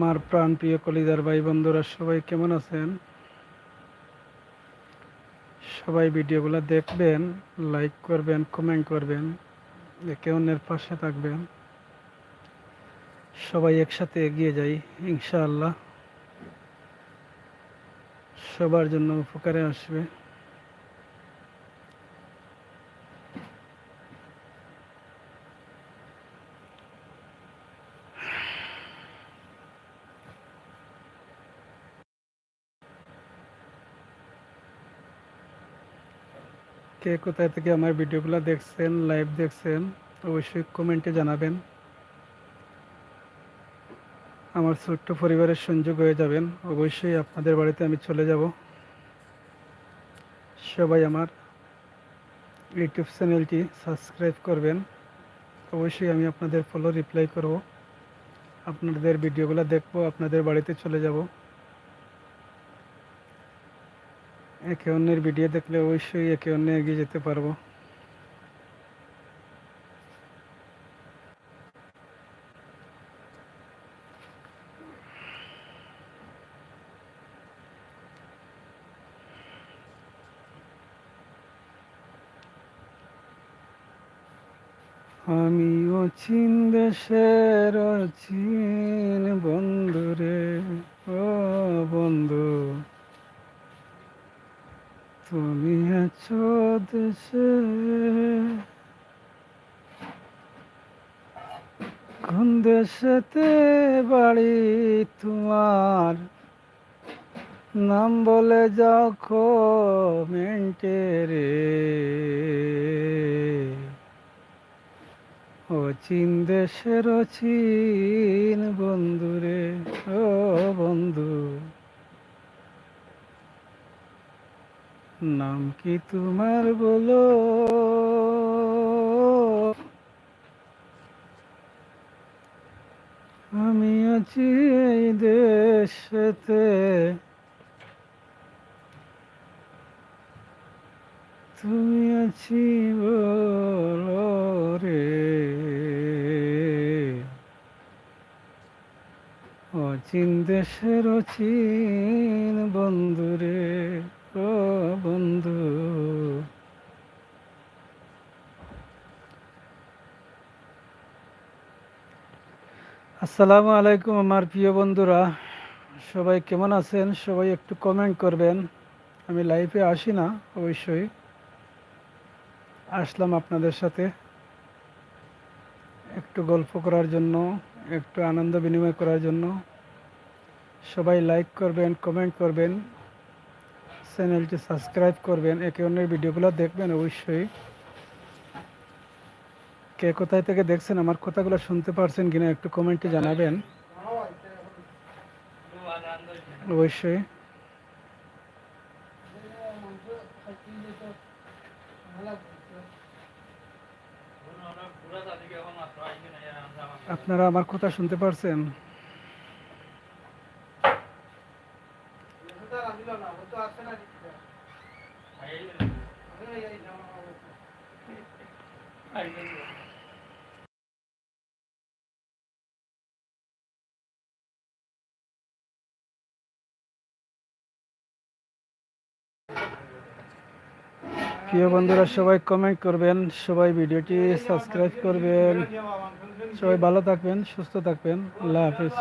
আমার প্রাণ প্রিয় কলিদার ভাই বন্ধুরা সবাই কেমন আছেন? সবাই ভিডিওগুলো দেখবেন, লাইক করবেন, কমেন্ট করবেন, একে অন্যের পাশে থাকবেন। সবাই একসাথে এগিয়ে যাই, ইনশাআল্লাহ। সবার জন্য উপকারে আসবে। কে কোথায় থেকে আমার ভিডিওগুলো দেখছেন লাইভ দেখছেন, অবশ্যই কমেন্টে জানাবেন। আমার ছোট্ট পরিবারের সংযোগ হয়ে যাবেন। অবশ্যই আপনাদের বাড়িতে আমি চলে যাব। সবাই আমার ইউটিউব চ্যানেলটি সাবস্ক্রাইব করবেন। অবশ্যই আমি আপনাদের ফলো রিপ্লাই করব। আপনাদের ভিডিওগুলো দেখব, আপনাদের বাড়িতে চলে যাব। একে অন্যের ভিডিও দেখলে অবশ্যই একে অন্য এগিয়ে যেতে পারব। আমি অচিন দেশের অচিন বন্ধুরে ও বন্ধু তুমি আছো দেশে। কোন দেশেতে বাড়ি তোমার? নাম বলে যাও মেন্টে রে অচিন দেশের অচিন বন্ধুরে, ও বন্ধু। নাম কি তোমার বলো? আমি আছি এই দেশেতে। তুমি আছি বলো রে অচিন দেশের অচিন বন্ধুরে ও বন্ধু। আসসালামু আলাইকুম আমার প্রিয় বন্ধুরা। সবাই কেমন আছেন? সবাই একটু কমেন্ট করবেন। আমি লাইফে আসি না, অবশ্যই। আসলাম আপনাদের সাথে। একটু গল্প করার জন্য, একটু আনন্দ বিনিময় করার জন্য। সবাই লাইক করবেন কমেন্ট করবেন। চ্যানেলটি সাবস্ক্রাইব করবেন। একে অন্যের ভিডিওগুলো দেখবেন অবশ্যই। কে কোথায় থেকে দেখছেন, আমার কথাগুলো শুনতে পারছেন কিনা একটু কমেন্টে জানাবেন। অবশ্যই। আপনারা আমার কথা শুনতে পারছেন? প্রিয় বন্ধুরা সবাই কমেন্ট করবেন সবাই ভিডিওটি সাবস্ক্রাইব করবেন। সবাই ভালো থাকবেন সুস্থ থাকবেন। আল্লাহ হাফিজ।